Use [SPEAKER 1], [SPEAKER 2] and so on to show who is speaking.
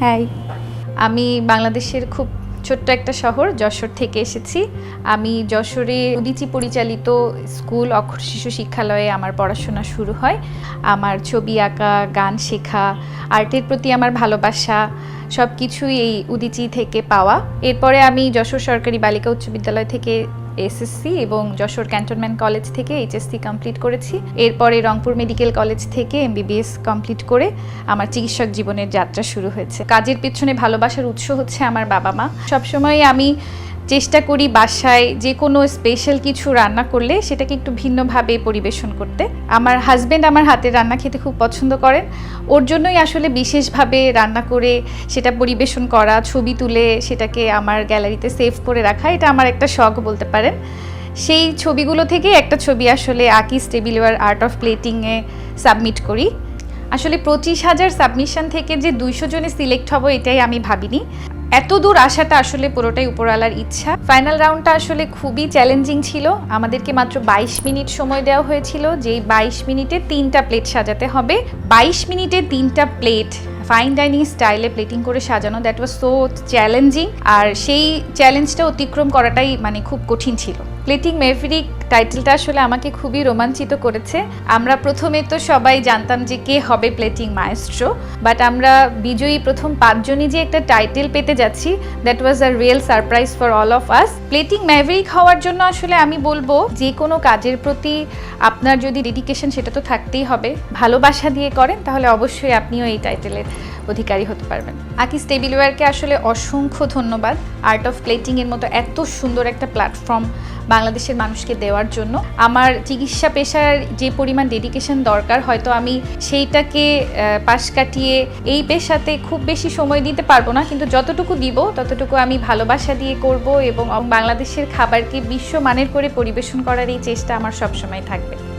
[SPEAKER 1] হ্যাঁ। আমি বাংলাদেশের খুব ছোট্ট একটা শহর, যশোর থেকে এসেছি। আমি যশোরে উদিচি পরিচালিত স্কুল, অক্ষর শিশু শিক্ষালয়ে আমার পড়াশোনা শুরু হয়। আমার ছবি আঁকা, গান শেখা, আর্টের প্রতি আমার ভালোবাসা সব কিছুই এই উদিচি থেকে পাওয়া। এরপরে আমি যশোর সরকারি বালিকা উচ্চ বিদ্যালয় থেকে এসএসসি এবং যশোর ক্যান্টনমেন্ট কলেজ থেকে এইচএসসি কমপ্লিট করেছি। এরপরে রংপুর মেডিকেল কলেজ থেকে এমবিবিএস কমপ্লিট করে আমার চিকিৎসক জীবনের যাত্রা শুরু হয়েছে। কাজের পেছনে ভালোবাসার উৎস হচ্ছে আমার বাবা মা। সবসময় আমি চেষ্টা করি বাসায় যে কোনো স্পেশাল কিছু রান্না করলে সেটাকে একটু ভিন্নভাবে পরিবেশন করতে। আমার হাজব্যান্ড আমার হাতের রান্না খেতে খুব পছন্দ করেন। ওর জন্যই আসলে বিশেষভাবে রান্না করে সেটা পরিবেশন করা, ছবি তুলে সেটাকে আমার গ্যালারিতে সেভ করে রাখা, এটা আমার একটা শখ বলতে পারেন। সেই ছবিগুলো থেকে একটা ছবি আসলে আকি স্টেবিলার আর্ট অফ প্লেটিংয়ে সাবমিট করি। আসলে পঁচিশ হাজার সাবমিশন থেকে যে দুইশো জনে সিলেক্ট হব এটাই আমি ভাবিনি। এত দূর আসাটা আসলে পুরোটাই উপরওয়ালার ইচ্ছা। ফাইনাল রাউন্ডটা আসলে খুবই চ্যালেঞ্জিং ছিল। আমাদেরকে মাত্র বাইশ মিনিট সময় দেওয়া হয়েছিল। যেই বাইশ মিনিটে তিনটা প্লেট সাজাতে হবে। বাইশ মিনিটে তিনটা প্লেট ফাইন ডাইনিং স্টাইলে প্লেটিং করে সাজানো দ্যাট ওয়াজ সো চ্যালেঞ্জিং আর সেই চ্যালেঞ্জটা অতিক্রম করাটাই মানে খুব কঠিন ছিল। প্লেটিং মেভরিক টাইটেলটা আসলে আমাকে খুবই রোমাঞ্চিত করেছে। আমরা প্রথমে তো সবাই জানতাম যে কে হবে প্লেটিং মায়েস্ট্রো বাট আমরা বিজয়ী প্রথম পাঁচজনই যে একটা টাইটেল পেতে যাচ্ছি that was a real surprise for all of us plating maverick হওয়ার জন্য আসলে আমি বলব, যে কোনো কাজের প্রতি আপনার যদি ডেডিকেশন সেটা তো থাকতেই হবে। ভালোবাসা দিয়ে করেন, তাহলে অবশ্যই আপনিও এই টাইটেলের অধিকারী হতে পারবেন। আকিস টেবিলওয়্যারকে আসলে অসংখ্য ধন্যবাদ। আর্ট অফ প্লেটিংয়ের মতো এত সুন্দর একটা প্ল্যাটফর্ম বাংলাদেশের মানুষকে দেওয়ার জন্য। আমার চিকিৎসা পেশার যে পরিমাণ ডেডিকেশন দরকার, হয়তো আমি সেইটাকে পাশ কাটিয়ে এই পেশাতে খুব বেশি সময় দিতে পারব না। কিন্তু যতটুকু দিব, ততটুকু আমি ভালোবাসা দিয়ে করব এবং বাংলাদেশের খাবারকে বিশ্বমানের করে পরিবেশন করার এই চেষ্টা আমার সবসময় থাকবে।